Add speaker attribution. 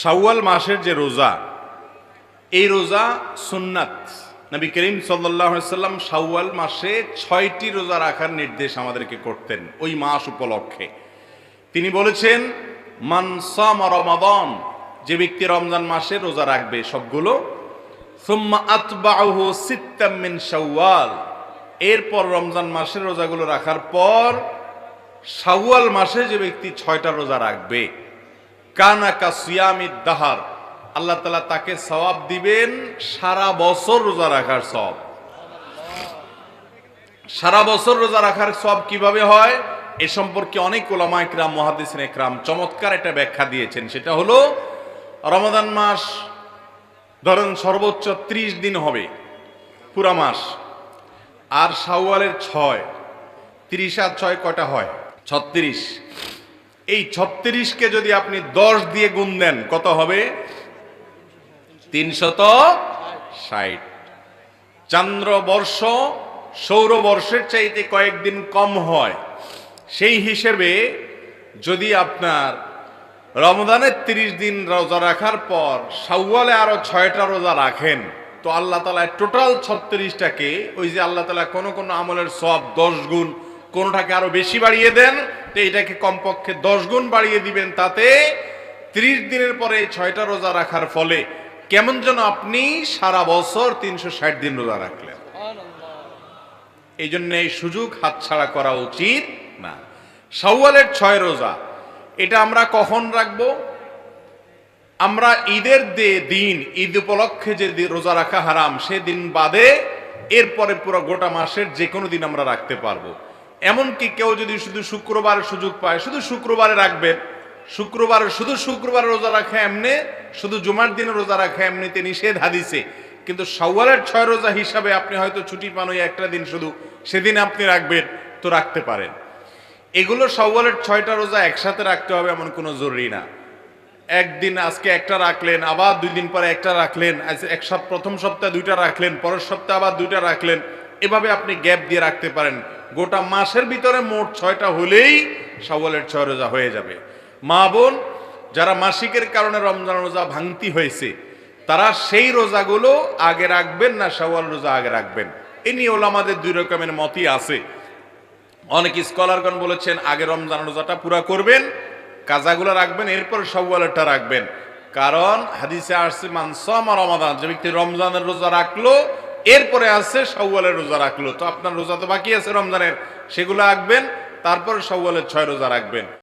Speaker 1: শাওয়াল মাসের যে রোজা, এই রোজা সুন্নাত। নবী করিম সাল্লাম শাওয়াল মাসে ছয়টি রোজা রাখার নির্দেশ আমাদেরকে করতেন ওই মাস উপলক্ষে। তিনি বলেছেন মানসাম রমাদন যে ব্যক্তি রমজান মাসে রোজা রাখবে সবগুলো, সুম্মা আতবাহু সিত্তাম শাওয়াল এরপর রমজান মাসের রোজাগুলো রাখার পর শাওয়াল মাসে যে ব্যক্তি ছয়টা রোজা রাখবে। কানা কাসিয়ামিদ দাহার। আল্লাহ তালা তাকে সওয়াব দিবেন সারা বছর রোজা রাখার সব সারা বছর রোজা রাখার সব কীভাবে হয়? এ সম্পর্কে অনেক ওলামা একরাম মহাদিসিন একরাম চমৎকার একটা ব্যাখ্যা দিয়েছেন। সেটা হলো রমাদান মাস ধরেন সর্বোচ্চ ত্রিশ দিন হবে, পুরা মাস। আর শাওয়ালের ছয়, তিরিশ আর ছয় কয়টা হয়? ছত্রিশ। এই ছত্রিশকে যদি আপনি দশ দিয়ে গুণ দেন, কত হবে? তিনশত ষাট। চান্দ্রবর্ষ সৌরবর্ষের চাইতে কয়েকদিন কম হয়। সেই হিসেবে যদি আপনার রমদানের তিরিশ দিন রোজা রাখার পর সাউওয়ালে আরও ছয়টা রোজা রাখেন, তো আল্লাহ তালা টোটাল ছত্রিশটাকে ওই যে আল্লাহ তালা কোনো কোনো আমলের সব দশ গুণ, কোনোটাকে আরও বেশি বাড়িয়ে দেন তো এটাকে কমপক্ষে দশ গুণ বাড়িয়ে দিবেন তাতে ত্রিশ দিনের পরে ছয়টা রোজা রাখার ফলে কেমন যেন আপনি সারা বছর তিনশো ষাট দিন রোজা রাখলেন। এই জন্য এই সুযোগ হাতছাড়া করা উচিত না। শাওয়ালের ছয় রোজা এটা আমরা কখন রাখব? আমরা ঈদের দে দিন ঈদ উপলক্ষে যে রোজা রাখা হারাম সে দিন বাদে এরপরে পুরো গোটা মাসের যে কোনো দিন আমরা রাখতে পারব। এমনকি কেউ যদি শুধু শুক্রবার সুযোগ পায়, শুধু শুক্রবারে রাখবেন শুক্রবার, শুধু শুক্রবার রোজা রাখা এমনি, শুধু জুমার দিনে রোজা রাখা এমনিতে নিষেধ হাদিসে। কিন্তু শাওয়ালের ছয় রোজা হিসাবে আপনি হয়তো ছুটি পান ওই একটা দিন শুধু, সেদিন আপনি রাখবেন, তো রাখতে পারেন। এগুলো শাওয়ালের ছয়টা রোজা একসাথে রাখতে হবে এমন কোনো জরুরি না। একদিন আজকে একটা রাখলেন, আবার দুই দিন পরে একটা রাখলেন এক সপ্তাহ, প্রথম সপ্তাহে দুইটা রাখলেন, পরের সপ্তাহে আবার দুইটা রাখলেন, এভাবে আপনি গ্যাপ দিয়ে রাখতে পারেন। গোটা মাসের ভিতরে মোট ছয়টা হলেই শাওয়ালের ছয় রোজা হয়ে যাবে। মা বোন, যারা মাসিকের কারণে রমজান রোজা ভাঙতি হয়েছে, তারা সেই রোজাগুলো আগে রাখবেন না শাওয়াল রোজা আগে রাখবেন। এ নিয়ে ওলামাদের দুই রকমের মতই আছে। অনেক স্কলারগণ বলেছেন, আগে রমজান রোজাটা পুরা করবেন, কাজাগুলো রাখবেন, এরপর সওয়ালেরটা রাখবেন। কারণ হাদিসে আসছে মানসাম রমাদান, যে ব্যক্তি রমজানের রোজা রাখল এরপরে আছে সওয়ালের রোজা রাখল। তো আপনার রোজা তো বাকি আছে রমজানের। সেগুলো রাখবেন, তারপর সওয়ালের ছয় রোজা রাখবেন।